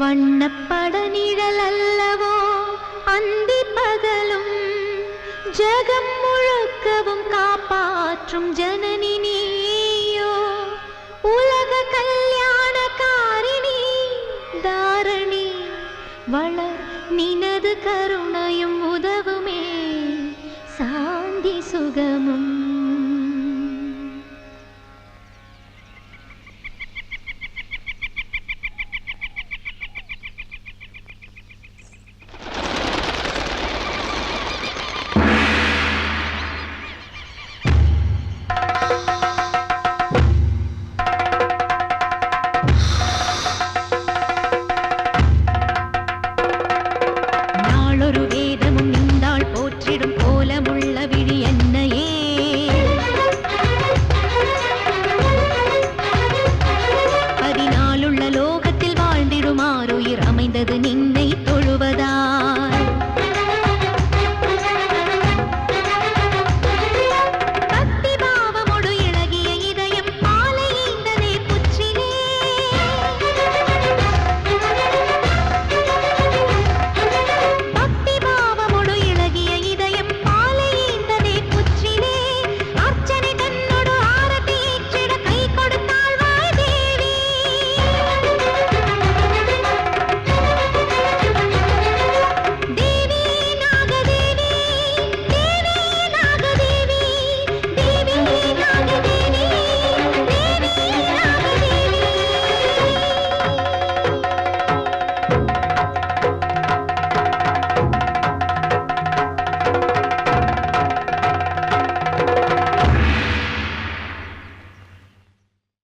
வண்ணப்பட நிழல் அல்லவோ அந்தி பகலும் ஜகம் முழுக்கவும் காப்பாற்றும் ஜனனி நீயோ. உலக கல்யாண காரிணி தாரணி வளர் நினது கருணையும் உதவுமே சாந்தி சுகமும். போற்றிடும் விழியன்